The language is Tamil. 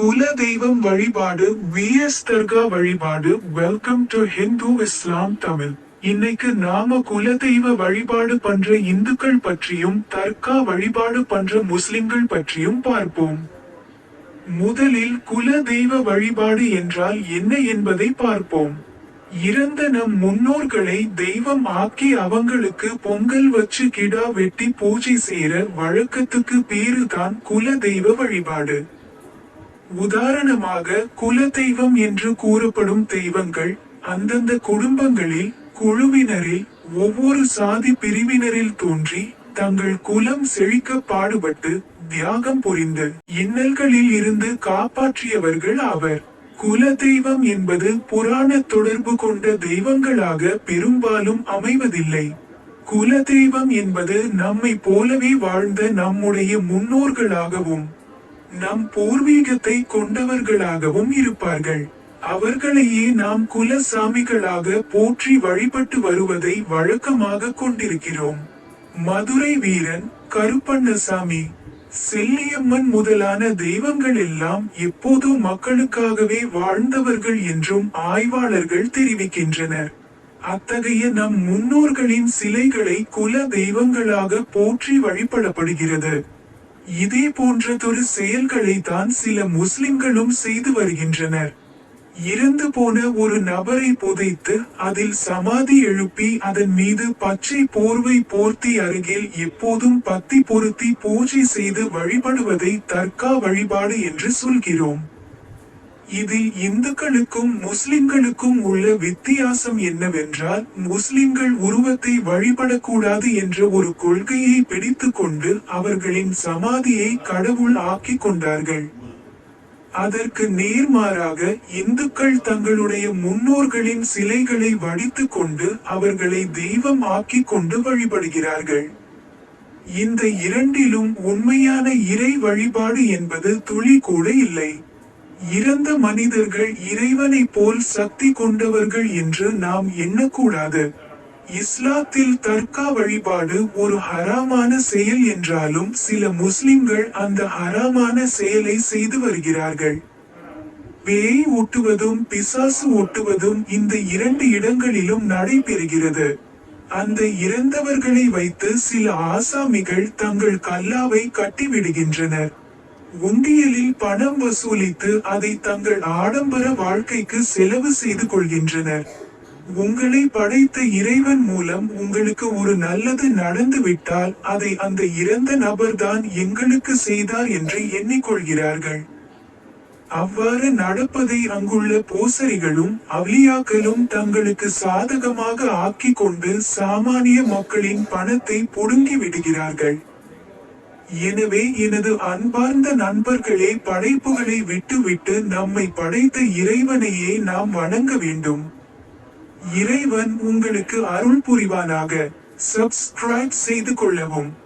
குல தெய்வம் வழிபாடு விஎஸ் தர்கா வழிபாடு welcome to Hindu Islam Tamil இன்னைக்கு நாம குல தெய்வ வழிபாடு பண்ற இந்துக்கள் பற்றியும் தர்கா வழிபாடு பண்ற முஸ்லிம்கள் பற்றியும் பார்ப்போம். முதலில் குல தெய்வ வழிபாடு என்றால் என்ன என்பதை பார்ப்போம். இறந்த நம் முன்னோர்களை தெய்வம் ஆக்கி அவங்களுக்கு பொங்கல் வச்சு கிடா வெட்டி பூஜை செய்யற வழக்கத்துக்கு பேரு தான் குல தெய்வ வழிபாடு. உதாரணமாக குல தெய்வம் என்று கூறப்படும் தெய்வங்கள் அந்தந்த குடும்பங்களில் குழுவினரில் ஒவ்வொரு சாதி பிரிவினரில் தோன்றி தங்கள் குலம் செழிக்க பாடுபட்டு தியாகம் புரிந்து இன்னல்களில் இருந்து காப்பாற்றியவர்கள் ஆவர். குல தெய்வம் என்பது புராண தொடர்பு கொண்ட தெய்வங்களாக பெரும்பாலும் அமைவதில்லை. குல தெய்வம் என்பது நம்மை போலவே வாழ்ந்த நம்முடைய முன்னோர்களாகவும் நம் பூர்வீகத்தை கொண்டவர்களாகவும் இருப்பார்கள். அவர்களையே நாம் குலசாமிகளாக போற்றி வழிபட்டு வருவதை வழக்கமாக கொண்டிருக்கிறோம். மதுரை வீரன் கருப்பண்ணசாமி செல்லியம்மன் முதலான தெய்வங்கள் எல்லாம் எப்போதும் மக்களுக்காகவே வாழ்ந்தவர்கள் என்றும் ஆய்வாளர்கள் தெரிவிக்கின்றனர். அத்தகைய நம் முன்னோர்களின் சிலைகளை குல தெய்வங்களாக போற்றி வழிபடப்படுகிறது. இதே போன்றதொரு செயல்களை தான் சில முஸ்லிம்களும் செய்து வருகின்றனர். இறந்து போன ஒரு நபரை புதைத்து அதில் சமாதி எழுப்பி அதன் மீது பச்சை போர்வை போர்த்தி அருகில் எப்போதும் பத்தி பொருத்தி பூஜை செய்து வழிபடுவதை தர்கா வழிபாடு என்று சொல்கிறோம். இதில் இந்துக்களுக்கும் முஸ்லிம்களுக்கும் உள்ள வித்தியாசம் என்னவென்றால் முஸ்லிம்கள் உருவத்தை வழிபடக்கூடாது என்ற ஒரு கொள்கையை பிடித்துக்கொண்டு அவர்களின் சமாதியை கடவுள் ஆக்கிக் கொண்டார்கள். அதற்கு நேர்மாறாக இந்துக்கள் தங்களுடைய முன்னோர்களின் சிலைகளை வடித்துக்கொண்டு அவர்களை தெய்வம் ஆக்கிக் கொண்டு வழிபடுகிறார்கள். இந்த இரண்டிலும் உண்மையான இறை வழிபாடு என்பது துளி கூட இல்லை. இறந்த மனிதர்கள் இறைவனைப் போல் சக்தி கொண்டவர்கள் என்று நாம் எண்ணக்கூடாது. இஸ்லாத்தில் தர்கா வழிபாடு ஒரு ஹராமான செயல் என்றாலும் சில முஸ்லிம்கள் அந்த ஹராமான செயலை செய்து வருகிறார்கள். பேய் ஒட்டுவதும் பிசாசு ஒட்டுவதும் இந்த இரண்டு இடங்களிலும் நடைபெறுகிறது. அந்த இறந்தவர்களை வைத்து சில ஆசாமிகள் தங்கள் கல்லாவை கட்டிவிடுகின்றனர். உண்டியலில் பணம் வசூலித்து அதை தங்கள் ஆடம்பர வாழ்க்கைக்கு செலவு செய்து கொள்கின்றனர். உங்களை படைத்த இறைவன் மூலம் உங்களுக்கு ஒரு நல்லது நடந்துவிட்டால் அதை அந்த இறந்த நபர்தான் எங்களுக்கு செய்தார் என்று எண்ணிக்கொள்கிறார்கள். அவ்வாறு நடப்பதை அங்குள்ள போசரிகளும் அவ்லியாக்களும் தங்களுக்கு சாதகமாக ஆக்கிக் கொண்டு சாமானிய மக்களின் பணத்தை புடுங்கி விடுகிறார்கள். எனவே எனது அன்பார்ந்த நண்பர்களே படைப்புகளை விட்டுவிட்டு நம்மை படைத்த இறைவனையே நாம் வணங்க வேண்டும். இறைவன் உங்களுக்கு அருள் புரிவானாக. சப்ஸ்கிரைப் செய்து கொள்ளவும்.